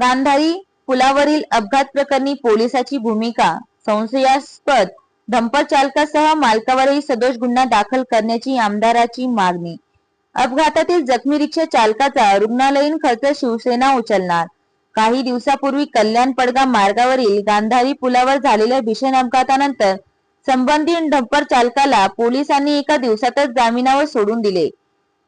गांधारी पुलावरील अपघात प्रकरणी पोलिसाची भूमिका संशयास्पद डंपर चालकासह मालकावरही सदोष गुन्हा दाखल करण्याची आमदाराची मागणी. अपघातातील जखमी रिक्षा चालकाचा रुग्णालयीन खर्च शिवसेना उचलणार. काही दिवसापूर्वी कल्याण पडगा मार्गावरील गांधारी पुलावर झालेल्या भीषण अपघातानंतर संबंधित डंपर चालकाला पोलिसांनी एका दिवसातच जामिनावर सोडून दिले.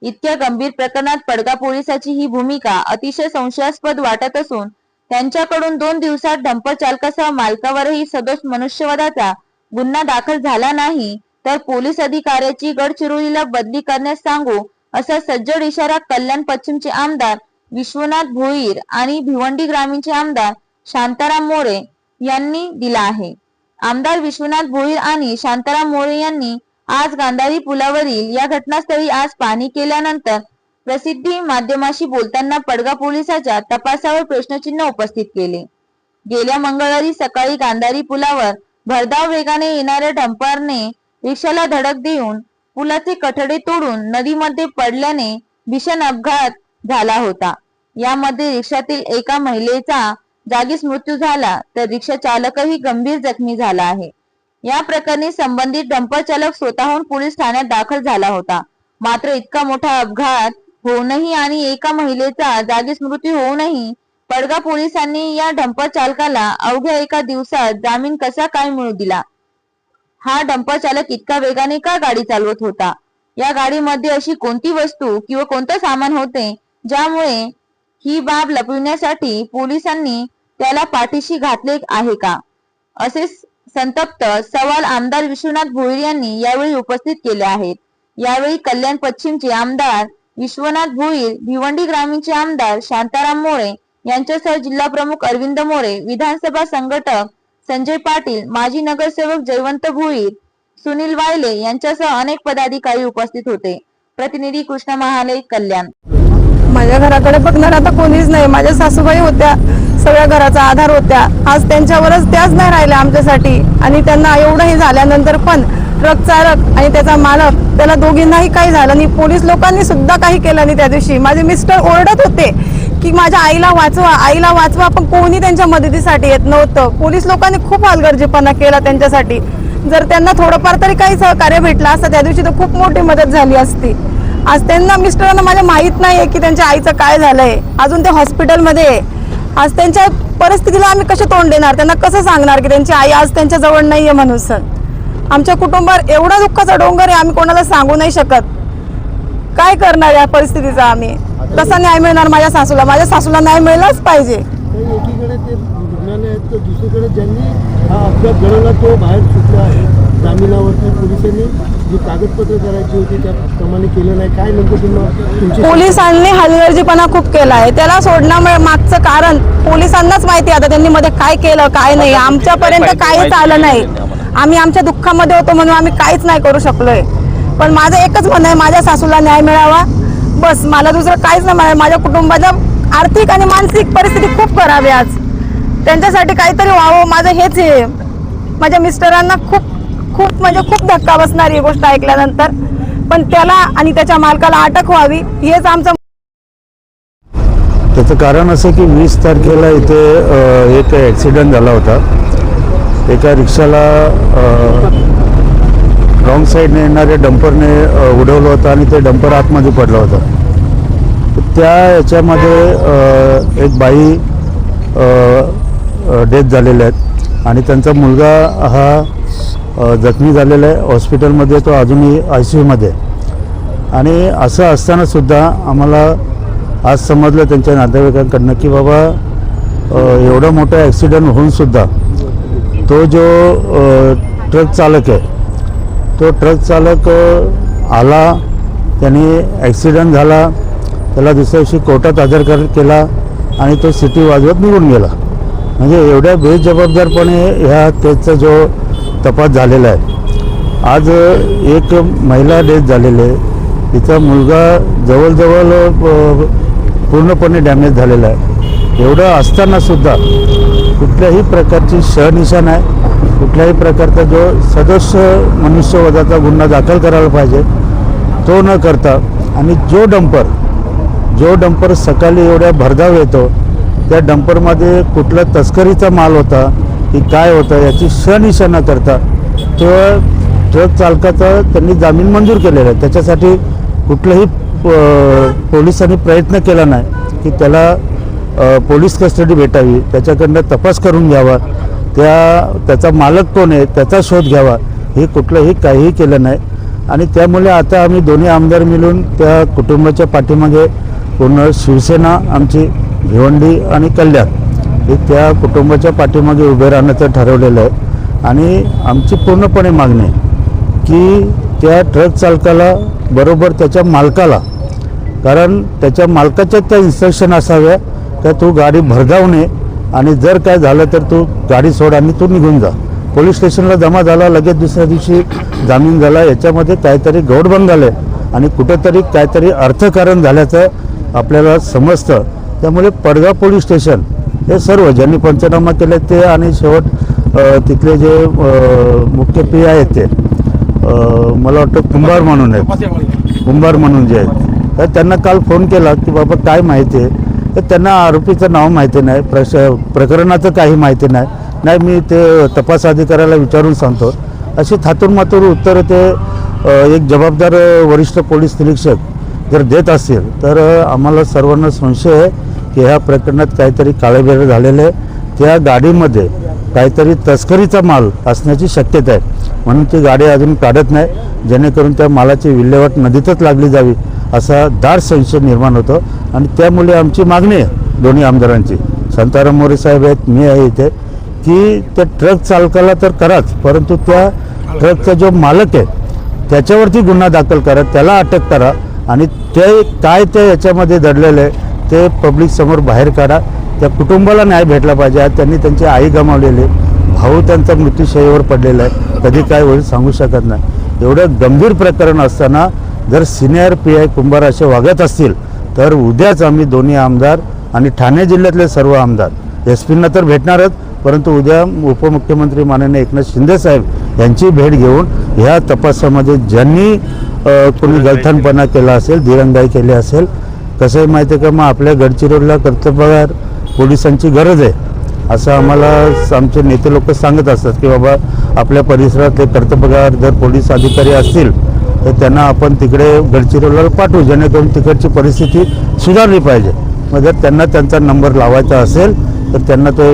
इतक्या गंभीर प्रकरणात पडगा पोलिसाची ही भूमिका अतिशय संशयास्पद वाटत असून त्यांच्याकडून दोन दिवसात डंपर चालकासह मालकावरही सदोष मनुष्यवधाचा गुन्हा दाखल झाला नाही तर पोलीस अधिकाऱ्याची गडचिरोलीला बदली करण्यास सांगू असा सज्जड इशारा कल्याण पश्चिमचे आमदार विश्वनाथ भोईर आणि भिवंडी ग्रामीणचे आमदार शांताराम मोरे यांनी दिला आहे. आमदार विश्वनाथ भोईर आणि शांताराम मोरे यांनी आज गांधारी पुलावरील या घटनास्थळी आज पाहणी केल्यानंतर प्रसिद्धी माध्यमाशी बोलताना पडगा पोलिसाच्या तपासावर प्रश्नचिन्ह उपस्थित केले. गेल्या मंगळवारी सकाळी गांधारी पुलावर भरधाव वेगाने येणाऱ्या डंपरने रिक्षाला धडक देऊन पुलाचे कठडे तोडून नदीमध्ये पडल्याने भीषण अपघात झाला होता. यामध्ये रिक्षातील एका महिलेचा जागीच मृत्यू झाला तर रिक्षा चालकही गंभीर जखमी झाला आहे. या प्रकरणी संबंधित डंपर चालक स्वतःहून पोलीस ठाण्यात दाखल झाला होता. मात्र इतका मोठा अपघात होऊनही आणि एका महिलेचा जागीच मृत्यू होऊनही पडगा पोलिसांनी या डंपर चालकाला अवघ्या एका दिवसात जामीन कसा काय मिळू दिला? हा डंपर चालक इतका वेगाने का गाडी चालवत होता? या गाडीमध्ये अशी कोणती वस्तू किंवा कोणतं सामान होते ज्यामुळे ही बाब लपविण्यासाठी पोलिसांनी त्याला पाठीशी घातले आहे का? असे संतप्त सवाल आमदार विश्वनाथ भोईर यांनी यावेळी उपस्थित केले आहेत. यावेळी कल्याण पश्चिमचे आमदार विश्वनाथ भोईर भिवंडी ग्रामीणचे आमदार शांताराम मोरे यांच्यासह जिल्हा प्रमुख अरविंद मोरे विधानसभा संघटक संजय पाटील माजी नगरसेवक जयवंत भोईर सुनील वायले यांच्यासह अनेक पदाधिकारी उपस्थित होते. प्रतिनिधी कृष्ण महाले कल्याण. माझ्या घराकडे बघणार आता कोणीच नाही. माझ्या सासूबाई होत्या सगळ्या घराचा आधार होत्या. आज त्यांच्यावरच त्याच नाही राहिल्या आमच्यासाठी. आणि त्यांना एवढंही झाल्यानंतर पण ट्रक चालक आणि त्याचा मालक त्याला दोघींनाही काही झालं नाही. पोलीस लोकांनी सुद्धा काही केलं नाही त्या दिवशी. माझे मिस्टर ओरडत होते की माझ्या आईला वाचवा आईला वाचवा पण कोणी त्यांच्या मदतीसाठी येत नव्हतं. पोलीस लोकांनी खूप हलगर्जीपणा केला त्यांच्यासाठी. जर त्यांना थोडंफार तरी काही सहकार्य भेटलं असतं त्या दिवशी तर खूप मोठी मदत झाली असती. आज त्यांना मिस्टरांना माझ्या माहीत नाही आहे की त्यांच्या आईचं काय झालंय. अजून ते हॉस्पिटलमध्ये आहे. आज त्यांच्या परिस्थितीला आम्ही कसे तोंड देणार? त्यांना कसं सांगणार की त्यांची आई आज त्यांच्याजवळ नाही आहे म्हणून सर? आमच्या कुटुंबावर एवढा दुःखाचा डोंगर आहे आम्ही कोणाला सांगू नाही शकत. काय करणार या परिस्थितीचा आम्ही? कसा न्याय मिळणार माझ्या सासूला. माझ्या सासूला न्याय मिळलाच पाहिजे. एकीकडे ते रुग्णालय आहेत तर दुसरीकडे ज्यांनी हा अपघात घडवला तो बाहेर सुटला आहे. जामिनावरती पोलिसांनी जी कागदपत्र करायची होती त्याप्रमाणे केलं नाही. काय नेमकं तुम्हाला तुमची पोलिसांनी हलगर्जीपणा खूप केला आहे. त्याला सोडण्यामुळे मागचं कारण पोलिसांनाच माहिती आहे आता त्यांनी मध्ये काय केलं काय नाही. आमच्यापर्यंत काहीच आलं नाही. आम्ही आमच्या दुःखामध्ये होतो म्हणून आम्ही काहीच नाही करू शकलोय. पण माझं एकच म्हणणं आहे माझ्या सासूला न्याय मिळावा. बस मला दुसरं काहीच नाही मिळालं माझ्या कुटुंबाच्या आर्थिक आणि मानसिक परिस्थिती खूप खराब आहे आज. त्यांच्यासाठी काहीतरी व्हावं. माझं हेच आहे. माझ्या मिस्टरांना खूप खूप म्हणजे खूप धक्का बसणार ही गोष्ट ऐकल्यानंतर. पण त्याला आणि त्याच्या मालकाला अटक व्हावी हेच आमचं त्याचं कारण असं की वीस तारखेला इथे एक ॲक्सिडेंट झाला होता. एका रिक्षाला रॉंग साईडने येणाऱ्या डंपरने उडवलं होतं आणि ते डंपर आतमध्ये पडलं होतं. त्या याच्यामध्ये एक बाई डेथ झालेल्या आहेत आणि त्यांचा मुलगा हा जखमी झालेला आहे. हॉस्पिटलमध्ये तो अजूनही आय सी यूमध्ये. आहे आणि असं असतानासुद्धा आम्हाला आज समजलं त्यांच्या नातेवाईकांकडनं की बाबा एवढं एवढा मोठा ॲक्सिडेंट होऊनसुद्धा तो जो ट्रक चालक आहे तो ट्रक चालक आला त्याने ॲक्सिडेंट झाला त्याला दुसऱ्या दिवशी कोर्टात हजर कर केला आणि तो सिटी वाजवत निघून गेला. म्हणजे एवढ्या बेजबाबदारपणे ह्या केसचा जो तपास झालेला आहे. आज एक महिला डेथ झालेली आहे. तिचा मुलगा जवळजवळ पूर्णपणे डॅमेज झालेला आहे. एवढं असतानासुद्धा कुठल्याही प्रकारची सहनिशान आहे. कुठल्याही प्रकारचा जो सदस्य मनुष्यवधाचा गुन्हा दाखल करायला पाहिजे तो न करता आणि जो डंपर जो डंपर सकाळी एवढ्या भरधाव येतो त्या डंपरमध्ये कुठला तस्करीचा माल होता की काय होतं याची सनिशा न करता तो ट्रक चालकाचा त्यांनी जामीन मंजूर केलेला आहे. त्याच्यासाठी कुठलंही प- पोलिसांनी प्रयत्न केला नाही की त्याला पोलीस कस्टडी भेटावी. त्याच्याकडनं तपास करून घ्यावा. त्या त्याचा मालक कोण आहे त्याचा शोध घ्यावा. हे कुठलंही काहीही केलं नाही. आणि त्यामुळे आता आम्ही दोन्ही आमदार मिळून त्या कुटुंबाच्या पाठीमागे पूर्ण शिवसेना आमची भिवंडी आणि कल्याण हे त्या कुटुंबाच्या पाठीमागे उभे राहण्याचं ठरवलेलं आहे. आणि आमची पूर्णपणे मागणी आहे की त्या ट्रक चालकाला बरोबर त्याच्या मालकाला कारण त्याच्या मालकाच्या त्या इन्स्ट्रक्शन असाव्या का तू गाडी भरधावणे आणि जर काय झालं तर तू गाडी सोड आणि तू निघून जा. पोलीस स्टेशनला जमा झाला लगेच दुसऱ्या दिवशी जामीन झाला. याच्यामध्ये काहीतरी गौडबंद झालं आहे आणि कुठंतरी काहीतरी अर्थकारण झाल्याचं आपल्याला समजतं. त्यामुळे पडगाव पोलीस स्टेशन हे सर्व ज्यांनी पंचनामा केले ते आणि शेवट तिथले जे मुख्य पी आहेत ते मला वाटतं कुंभार म्हणून आहेत. कुंभार म्हणून जे आहेत. तर त्यांना काल फोन केला की बाबा काय माहिती आहे? तर त्यांना आरोपीचं नाव माहिती नाही प्रश प्रकरणाचं काही माहिती नाही. नाही मी ते तपास अधिकाऱ्याला विचारून सांगतो. अशी थातून मातूर उत्तरं ते एक जबाबदार वरिष्ठ पोलीस निरीक्षक जर देत असतील तर आम्हाला सर्वांना संशय आहे. की ह्या प्रकरणात काहीतरी काळेबेर झालेलं आहे. त्या गाडीमध्ये काहीतरी तस्करीचा माल असण्याची शक्यता आहे. म्हणून ती गाडी अजून काढत नाही. जेणेकरून त्या मालाची विल्हेवाट नदीतच लागली जावी असा दाट संशय निर्माण होतो. आणि त्यामुळे आमची मागणी आहे दोन्ही आमदारांची. संताराम मोरे साहेब आहेत मी आहे इथे. की त्या ट्रक चालकाला तर कराच परंतु त्या ट्रकचा जो मालक आहे त्याच्यावरती गुन्हा दाखल करा त्याला अटक करा. आणि ते काय ते याच्यामध्ये दडलेलं आहे ते पब्लिक समोर बाहेर काढा. त्या कुटुंबाला न्याय भेटला पाहिजे. आज त्यांनी त्यांची आई गमावलेली भाऊ त्यांचा मृत्यूशयीवर पडलेला आहे. कधी काय होईल सांगू शकत नाही. एवढं गंभीर प्रकरण असताना जर सिनियर पी आय कुंभार असे वागत असतील तर उद्याच आम्ही दोन्ही आमदार आणि ठाणे जिल्ह्यातले सर्व आमदार एस पींना तर भेटणारच परंतु उद्या उपमुख्यमंत्री माननीय एकनाथ शिंदेसाहेब यांची भेट घेऊन ह्या तपासामध्ये ज्यांनी कोणी गलथानपणा केला असेल दिरंगाई केली असेल कसं आहे माहिती आहे का? मग आपल्या गडचिरोलीला कर्तव्यगार पोलिसांची गरज आहे. असं आम्हाला आमचे नेते लोक सांगत असतात की बाबा आपल्या परिसरातले कर्तबगार जर पोलीस अधिकारी असतील तर त्यांना आपण तिकडे गडचिरोलीला पाठवू जेणेकरून तिकडची परिस्थिती सुधारली पाहिजे. मग जर त्यांना त्यांचा नंबर लावायचा असेल तर त्यांना तो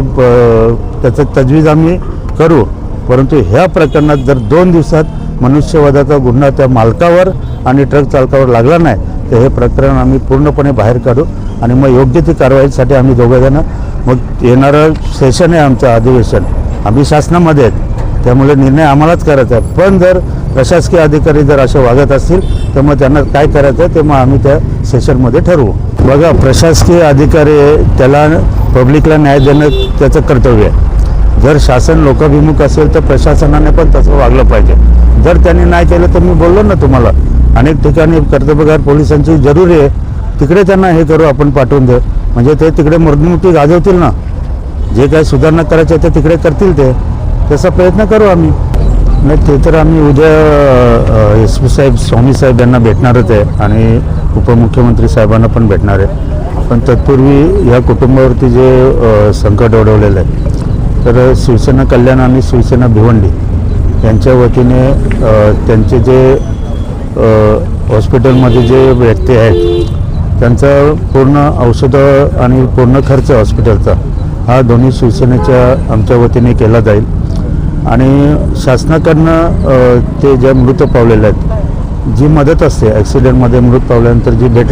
त्याचं तजवीज आम्ही करू. परंतु ह्या प्रकरणात जर दोन दिवसात मनुष्यवधाचा गुन्हा त्या मालकावर आणि ट्रक चालकावर लागला नाही तर हे प्रकरण आम्ही पूर्णपणे बाहेर काढू आणि मग योग्य ती कारवाईसाठी आम्ही दोघंजणं मग येणारं सेशन आहे आमचं अधिवेशन. आम्ही शासनामध्ये आहेत. त्यामुळे निर्णय आम्हालाच करायचा आहे. पण जर प्रशासकीय अधिकारी जर असे वागत असतील तर मग त्यांना काय करायचं आहे ते मग आम्ही त्या सेशनमध्ये ठरवू. बघा प्रशासकीय अधिकारी त्याला पब्लिकला न्याय देणं त्याचं कर्तव्य आहे. जर शासन लोकाभिमुख असेल तर प्रशासनाने पण तसं वागलं पाहिजे. जर त्यांनी नाही केलं तर मी बोललो ना तुम्हाला. अनेक ठिकाणी कर्तव्यगार पोलिसांची जरुरी आहे. तिकडे त्यांना हे करू आपण पाठवून देऊ म्हणजे ते तिकडे मर्दमुठी गाजवतील ना. जे काही सुधारणा करायच्या ते तिकडे करतील ते. तसा प्रयत्न करू आम्ही. नाही ते तर आम्ही उद्या एस पी साहेब स्वामी साहेब यांना भेटणारच आहे. आणि उपमुख्यमंत्री साहेबांना पण भेटणार आहे. पण तत्पूर्वी या कुटुंबावरती जे संकट ओढवलेलं आहे. तर शिवसेना कल्याण आणि शिवसेना भिवंडी यांच्या वतीने त्यांचे जे हॉस्पिटलमध्ये जे व्यक्ती आहेत त्यांचा पूर्ण औषधं आणि पूर्ण खर्च हॉस्पिटलचा हा दोन्ही शिवसेनेच्या आमच्या वतीने केला जाईल. आणि शासनाकडनं ते ज्या मृत पावलेले आहेत जी मदत असते ॲक्सिडेंटमध्ये मृत पावल्यानंतर जी भेट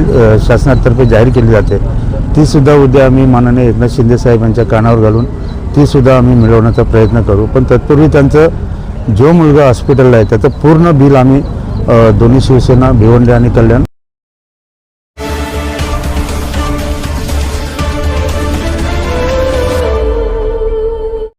शासनातर्फे जाहीर केली जाते तीसुद्धा उद्या आम्ही माननीय एकनाथ शिंदे साहेब यांच्या कानावर घालून तीसुद्धा आम्ही मिळवण्याचा प्रयत्न करू. पण तत्पूर्वी त्यांचं जो मुलगा हॉस्पिटलला आहे त्याचं पूर्ण बिल आम्ही दोन्ही शिवसेना भिवंडी आणि कल्याण.